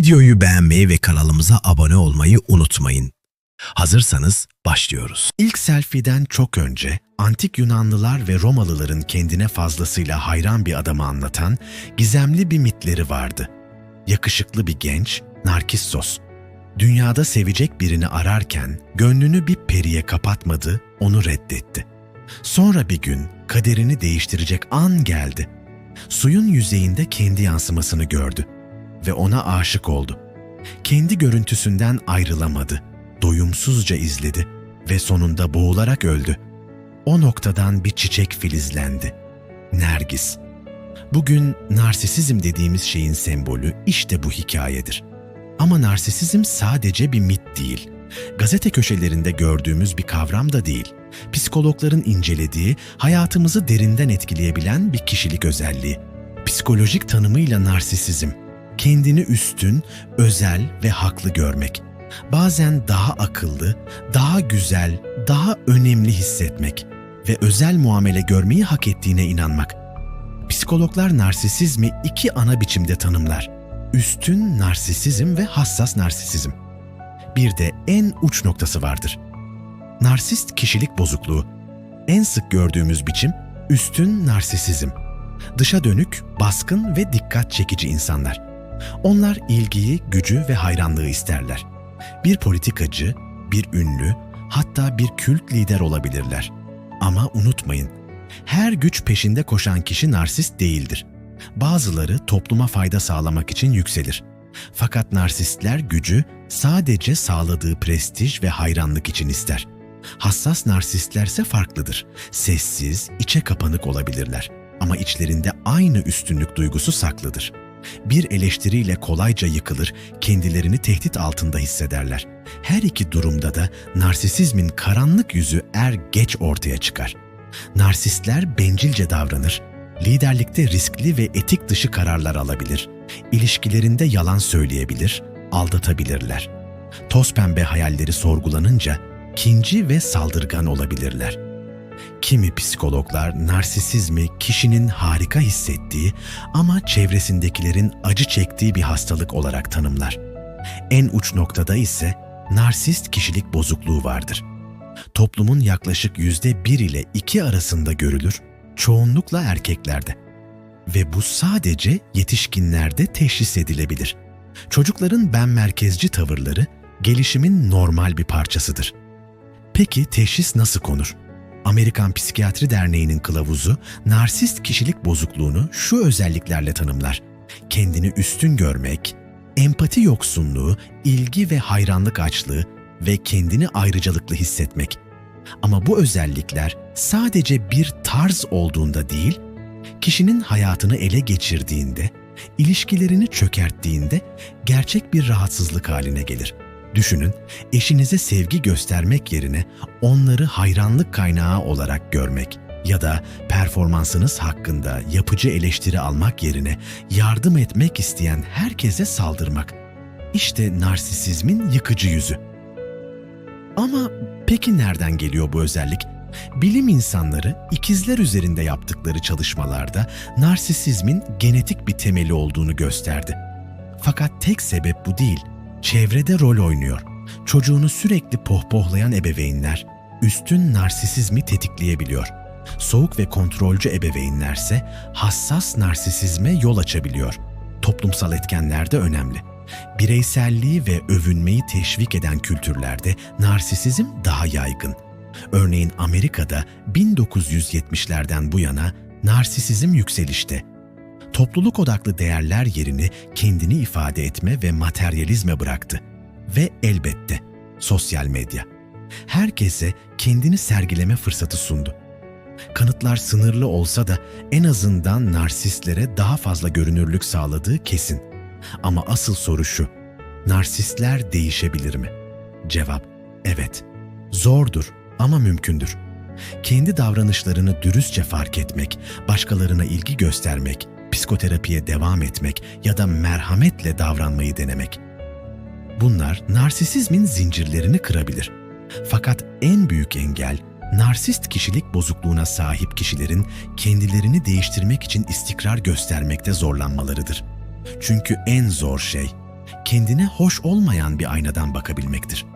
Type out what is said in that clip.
Videoyu beğenmeyi ve kanalımıza abone olmayı unutmayın. Hazırsanız başlıyoruz. İlk selfie'den çok önce antik Yunanlılar ve Romalıların kendine fazlasıyla hayran bir adamı anlatan gizemli bir mitleri vardı. Yakışıklı bir genç, Narkissos. Dünyada sevecek birini ararken gönlünü bir periye kapatmadı, onu reddetti. Sonra bir gün kaderini değiştirecek an geldi. Suyun yüzeyinde kendi yansımasını gördü ve ona aşık oldu. Kendi görüntüsünden ayrılamadı, doyumsuzca izledi ve sonunda boğularak öldü. O noktadan bir çiçek filizlendi. Nergis. Bugün narsisizm dediğimiz şeyin sembolü işte bu hikayedir. Ama narsisizm sadece bir mit değil. Gazete köşelerinde gördüğümüz bir kavram da değil. Psikologların incelediği, hayatımızı derinden etkileyebilen bir kişilik özelliği. Psikolojik tanımıyla narsisizm, kendini üstün, özel ve haklı görmek. Bazen daha akıllı, daha güzel, daha önemli hissetmek ve özel muamele görmeyi hak ettiğine inanmak. Psikologlar narsisizmi iki ana biçimde tanımlar. Üstün narsisizm ve hassas narsisizm. Bir de en uç noktası vardır. Narsist kişilik bozukluğu. En sık gördüğümüz biçim üstün narsisizm. Dışa dönük, baskın ve dikkat çekici insanlar. Onlar ilgiyi, gücü ve hayranlığı isterler. Bir politikacı, bir ünlü, hatta bir kült lider olabilirler. Ama unutmayın, her güç peşinde koşan kişi narsist değildir. Bazıları topluma fayda sağlamak için yükselir. Fakat narsistler gücü sadece sağladığı prestij ve hayranlık için ister. Hassas narsistlerse farklıdır. Sessiz, içe kapanık olabilirler. Ama içlerinde aynı üstünlük duygusu saklıdır. Bir eleştiriyle kolayca yıkılır, kendilerini tehdit altında hissederler. Her iki durumda da narsisizmin karanlık yüzü er geç ortaya çıkar. Narsistler bencilce davranır, liderlikte riskli ve etik dışı kararlar alabilir, ilişkilerinde yalan söyleyebilir, aldatabilirler. Toz pembe hayalleri sorgulanınca kinci ve saldırgan olabilirler. Kimi psikologlar narsisizmi kişinin harika hissettiği ama çevresindekilerin acı çektiği bir hastalık olarak tanımlar. En uç noktada ise narsist kişilik bozukluğu vardır. Toplumun yaklaşık yüzde bir ile iki arasında görülür, çoğunlukla erkeklerde. Ve bu sadece yetişkinlerde teşhis edilebilir. Çocukların ben merkezci tavırları gelişimin normal bir parçasıdır. Peki teşhis nasıl konur? Amerikan Psikiyatri Derneği'nin kılavuzu narsist kişilik bozukluğunu şu özelliklerle tanımlar. Kendini üstün görmek, empati yoksunluğu, ilgi ve hayranlık açlığı ve kendini ayrıcalıklı hissetmek. Ama bu özellikler sadece bir tarz olduğunda değil, kişinin hayatını ele geçirdiğinde, ilişkilerini çökerttiğinde gerçek bir rahatsızlık haline gelir. Düşünün, eşinize sevgi göstermek yerine onları hayranlık kaynağı olarak görmek ya da performansınız hakkında yapıcı eleştiri almak yerine yardım etmek isteyen herkese saldırmak. İşte narsisizmin yıkıcı yüzü. Ama peki nereden geliyor bu özellik? Bilim insanları ikizler üzerinde yaptıkları çalışmalarda narsisizmin genetik bir temeli olduğunu gösterdi. Fakat tek sebep bu değil çevrede rol oynuyor. Çocuğunu sürekli pohpohlayan ebeveynler üstün narsisizmi tetikleyebiliyor. Soğuk ve kontrolcü ebeveynlerse hassas narsisizme yol açabiliyor. Toplumsal etkenler de önemli. Bireyselliği ve övünmeyi teşvik eden kültürlerde narsisizm daha yaygın. Örneğin Amerika'da 1970'lerden bu yana narsisizm yükselişte topluluk odaklı değerler yerini kendini ifade etme ve materyalizme bıraktı. Ve elbette sosyal medya. Herkese kendini sergileme fırsatı sundu. Kanıtlar sınırlı olsa da en azından narsistlere daha fazla görünürlük sağladığı kesin. Ama asıl soru şu, narsistler değişebilir mi? Cevap, evet. Zordur ama mümkündür. Kendi davranışlarını dürüstçe fark etmek, başkalarına ilgi göstermek, psikoterapiye devam etmek ya da merhametle davranmayı denemek. Bunlar narsisizmin zincirlerini kırabilir. Fakat en büyük engel narsist kişilik bozukluğuna sahip kişilerin kendilerini değiştirmek için istikrar göstermekte zorlanmalarıdır. Çünkü en zor şey kendine hoş olmayan bir aynadan bakabilmektir.